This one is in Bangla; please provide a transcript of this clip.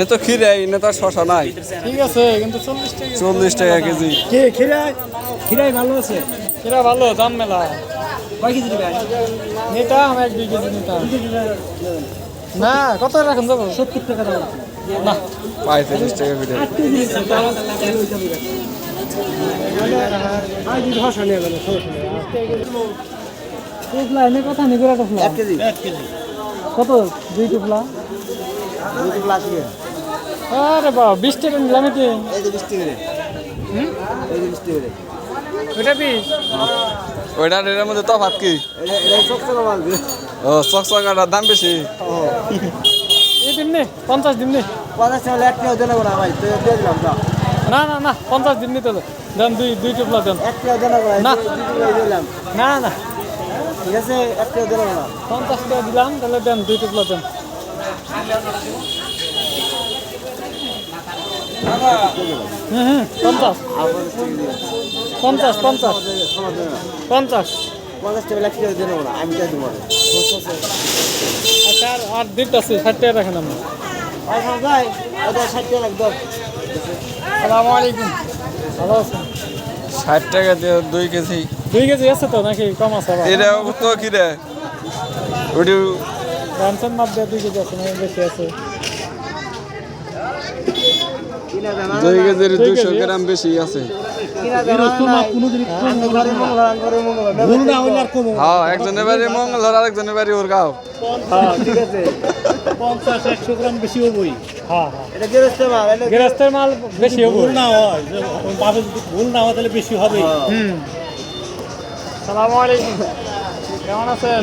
এ তো খিরে এনে তো শশা নাই। ঠিক আছে কিন্তু চল্লিশ টাকা কেজি। কে খিরাই খিরাই ভালো আছে? এরা ভালো দাম মেলা। কয় কেজি দিবেন এটা আমি এক দুই কেজি নিতাম না কত রাখুন যাব সত্তর টাকা দাম। না। পঁয়তাল্লিশ টাকা গেল টুপলা এনে কথা নি করে টুপলা? কত দুই টুপলা দুই গ্লাস নিয়ে আরে বাবা বিশ টাকা নিলাম কি এই যে বৃষ্টি করে এই যে বৃষ্টি করে ওইটা বিশ ওইটার এর মধ্যে তফাৎ কি? ও চকচকাটার দাম বেশি? এই দিন নে পঞ্চাশ দিন নে। পঞ্চাশ টাকা এক টাকা দেবো না ভাই দিলাম তো না না না পঞ্চাশ দিন নিতে। দেন দুই দুই টুপলা দেন। না না। না। দিলাম ঠিক আছে এক টাকা দেবো না পঞ্চাশ টাকা দিলাম তাহলে দেন দুই টুকলা দেন। হুম পঞ্চাশ। পঞ্চাশ পঞ্চাশ। পঞ্চাশ। পঞ্চাশ টাকা এক টাকা দেবো না আমি দিয়ে দেবো আচ্ছা আর দিতে আছে ষাট টাকা রাখেন আর যাই এটা ষাট টাকা লাগবে। সালামু আলাইকুম ভালো আছেন? ষাট টাকা দিয়ে দুই কেজি। দুই কেজি আছে তো নাকি? কম আছে এটা তো ওটি মাপ দেওয়া দুই কেজি আছে নাকি বেশি আছে? দুই কেজির দুইশো গ্রাম বেশি আছে। কমো হ্যাঁ একজনের বাড়ি মঙ্গল আর আরেকজনের বাড়ি ওর গাও। হ্যাঁ ঠিক আছে। পঞ্চাশ একশো গ্রাম বেশি হবই হ্যাঁ হ্যাঁ। এটা গেরস্তে মাল বেশি হব ভুল না হয় যে যদি ভুল না হয় তাহলে বেশি হবে হুম। সালামু আলাইকুম। কেমন আছেন?